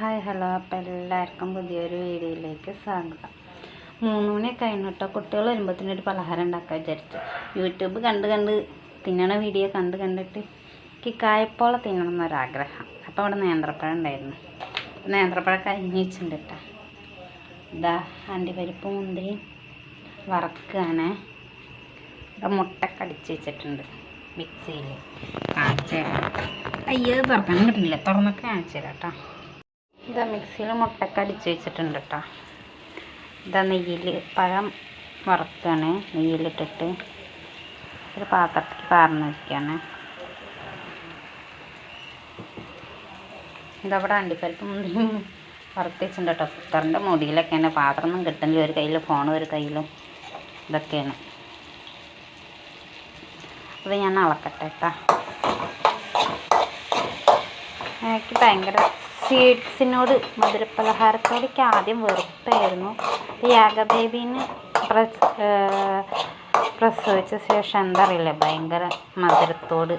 Hi hello. അപ്പം എല്ലാവർക്കും പുതിയൊരു വീഡിയോയിലേക്ക് സ്വാഗതം. മൂന്ന് മണി കഴിഞ്ഞിട്ടോ? കുട്ടികൾ വരുമ്പോഴത്തേനും ഒരു പലഹാരം ഉണ്ടാക്കാൻ വിചാരിച്ചു. യൂട്യൂബ് കണ്ട് കണ്ട് തിന്നണ വീഡിയോ കണ്ട് കണ്ടിട്ട് എനിക്ക് കായപ്പോള തിന്നണം എന്നൊരാഗ്രഹം അപ്പോൾ അവിടെ നേന്ത്രപ്പഴം ഉണ്ടായിരുന്നു. നേന്ത്രപ്പഴം കഴിഞ്ഞ് വെച്ചിട്ടുണ്ട് കേട്ടോ ഇതാ അണ്ടിപ്പരിപ്പ് മുന്തിരി വറക്കുകയാണ് ഇവിടെ മുട്ടൊക്കെ വെച്ചിട്ടുണ്ട് മിക്സിയിൽ കാണിച്ചു അയ്യോ തുറക്കാൻ കിട്ടുന്നില്ല തുറന്നൊക്കെ കാണിച്ചു തരാം കേട്ടോ ഇതാ മിക്സിയിൽ മുട്ടക്ക അടിച്ച് വെച്ചിട്ടുണ്ട് കേട്ടോ. ഇതാ നെയ്യിൽ പഴം വറുക്കുകയാണ് നെയ്യിലിട്ടിട്ട് ഒരു പാത്രത്തിൽ പാർന്ന് വയ്ക്കുകയാണ് ഇതവിടെ അണ്ടിപ്പരിപ്പ് മുന്തിരി വറുത്തിച്ചിട്ടുണ്ട് കേട്ടോ. കുക്കറിന്റെ മുടിയിലൊക്കെയാണ് പാത്രമൊന്നും കിട്ടുന്നില്ല ഒരു കയ്യിൽ ഫോൺ ഒരു കയ്യിലും ഇതൊക്കെയാണ്. അത് ഞാൻ അളക്കട്ടെ കേട്ടോ. എനിക്ക് ഭയങ്കര സ്വീറ്റ്സിനോട് മധുരപലഹാരത്തോടൊക്കെ ആദ്യം വെറുപ്പായിരുന്നു. യാഗബേബീനെ പ്രസ് പ്രസവിച്ച ശേഷം എന്താ അറിയില്ല ഭയങ്കര മധുരത്തോട്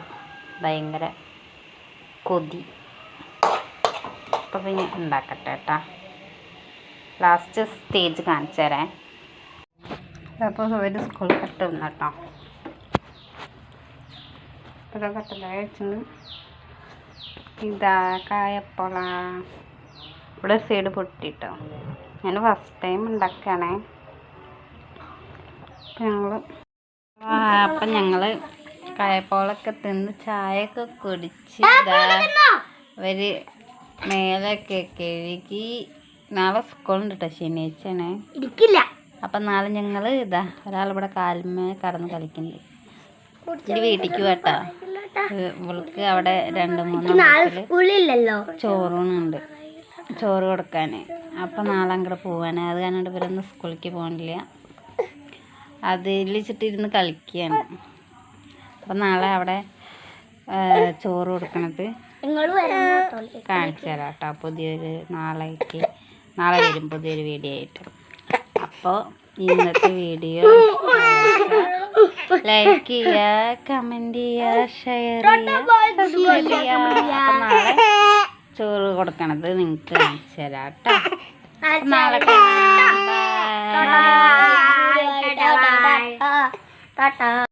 ഭയങ്കര കൊതി. അപ്പോൾ പിന്നെ ഉണ്ടാക്കട്ടെ കേട്ടോ ലാസ്റ്റ് സ്റ്റേജ് കാണിച്ചു തരാം. അപ്പോൾ ഒരു സ്കൂൾ കട്ട് വന്നു കേട്ടോ അപ്പോൾ കട്ടിലായി ഇതാ കായപ്പോള. ഇവിടെ സൈഡ് പൊട്ടിട്ടോ. ഞാൻ ഫസ്റ്റ് ടൈം ഉണ്ടാക്കുകയാണേ അപ്പം ഞങ്ങൾ അപ്പം ഞങ്ങൾ കായപ്പോളൊക്കെ തിന്ന് ചായയൊക്കെ കുടിച്ച് അവർ ഒരു മേലൊക്കെ കഴുകി നാളെ സ്കൂളുണ്ട് കേട്ടോ ശനിയാഴ്ചയാണ്. ഇരിക്കില്ല. അപ്പം നാളെ ഞങ്ങൾ ഇതാ ഒരാളിവിടെ കാൽമേ കടന്ന് കളിക്കുന്നുണ്ട്. വീട്ടിലേക്ക് കേട്ടോ ഇവൾക്ക് അവിടെ രണ്ട് മൂന്ന് സ്കൂളില്ലല്ലോ? ചോറൂണുണ്ട്. ചോറ് കൊടുക്കാൻ അപ്പം നാളെ അങ്ങോട്ട് പോവാൻ അത് കാരണം ഇവരൊന്നും സ്കൂളിലേക്ക് പോകണില്ല അതിൽ വെച്ചിട്ടിരുന്ന് കളിക്കുകയാണ് അപ്പം നാളെ അവിടെ ചോറ് കൊടുക്കണത് കാണിച്ചു തരാം കേട്ടോ. പുതിയൊരു നാളേക്ക് നാളെ വരും പുതിയൊരു വീഡിയോ ആയിട്ട്. അപ്പോൾ ഇന്നത്തെ വീഡിയോ ലൈക്ക് ചെയ്യുക കമന്റ് ചെയ്യുക ഷെയർ ചെയ്യുക ചോറ് കൊടുക്കണത് നിങ്ങൾക്ക് കാണിച്ചു തരാം കേട്ടോ നാളെ കാണാം.